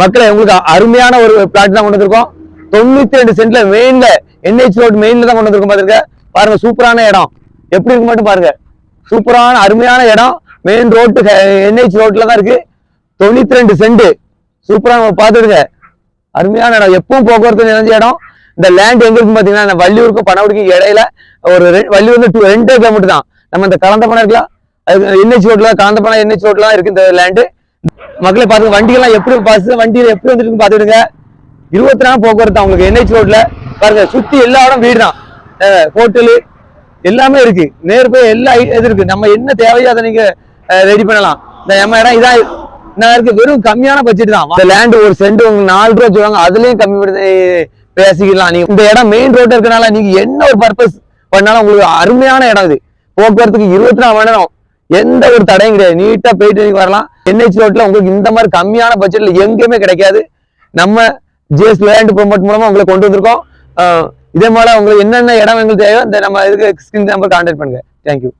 மக்களை உங்களுக்கு அருமையான ஒரு பிளாட் தான் கொண்டு வந்திருக்கோம். தொண்ணூத்தி ரெண்டு சென்ட்ல மெயின்ல என்ஹெச் ரோட் மெயின்ல தான் கொண்டு வந்திருக்கோம் பாருங்க பாருங்க சூப்பரான இடம். எப்படி இருக்கு மட்டும் பாருங்க. சூப்பரான அருமையான இடம். மெயின் ரோட்டு என்ஹெச் ரோட்ல தான் இருக்கு. தொண்ணூத்தி ரெண்டு சென்ட் சூப்பரான பார்த்துடுங்க அருமையான இடம். எப்பவும் போக்குவரத்து நிறைஞ்ச இடம். இந்த லேண்ட் எங்க இருக்கு பாத்தீங்கன்னா இந்த வள்ளியூருக்கும் பணவடிக்கும் இடையில ஒரு வள்ளியூர் வந்து டூ ரெண்டே கிலோமீட்டர் தான். நம்ம இந்த கலந்த பணம் இருக்கலாம் அது என்ஹெச் ரோட்ல கலந்த பணம் என்ஹெச் ரோட்ல தான் இருக்கு இந்த லேண்டு மக்களை பாருங்க வண்டிகள்லாம் எப்படி பஸ்? வண்டியில எப்படி வந்துருக்கு பாத்துடுங்க இருபத்தி நாலு போக்குவரத்து உங்களுக்கு என்ஹெச் ரோட்ல பாருங்க சுத்தி எல்லா இடம் வீடு தான். ஹோட்டலு எல்லாமே இருக்கு. நேர் போய் எல்லா இது இருக்கு. நம்ம என்ன தேவையோ அதை நீங்க ரெடி பண்ணலாம். இந்த நம்ம இடம் இதான் நான் இருக்கு. வெறும் கம்மியான பட்ஜெட் தான். இந்த லேண்ட் ஒரு சென்ட் உங்களுக்கு நாலு ரூபா சொல்லுவாங்க. அதுலயும் கம்மி பண்ணி பேசிக்கலாம். நீங்க இந்த இடம் மெயின் ரோட்ல இருக்கனால நீங்க என்ன ஒரு பர்பஸ் பண்ணாலும் உங்களுக்கு அருமையான இடம் இது. போக்குவரத்துக்கு இருபத்தி நாலு மணி நேரம். எந்த ஒரு தடையும் கிடையாது. நீட்டா போயிட்டு வரலாம். என்ஹெச் ரோட்ல உங்களுக்கு இந்த மாதிரி கம்மியான பட்ஜெட்ல எங்கேயுமே கிடைக்காது. நம்ம ஜிஎஸ் லேண்ட் ப்ரோமோட் மூலமா உங்களை கொண்டு வந்திருக்கோம். இதே மாதிரி உங்களுக்கு என்னென்ன இடம் எங்களுக்கு தேவையோ இந்த நம்ம இதுக்கு ஸ்கிரீன் நம்பர் கான்டாக்ட் பண்ணுங்க. Thank you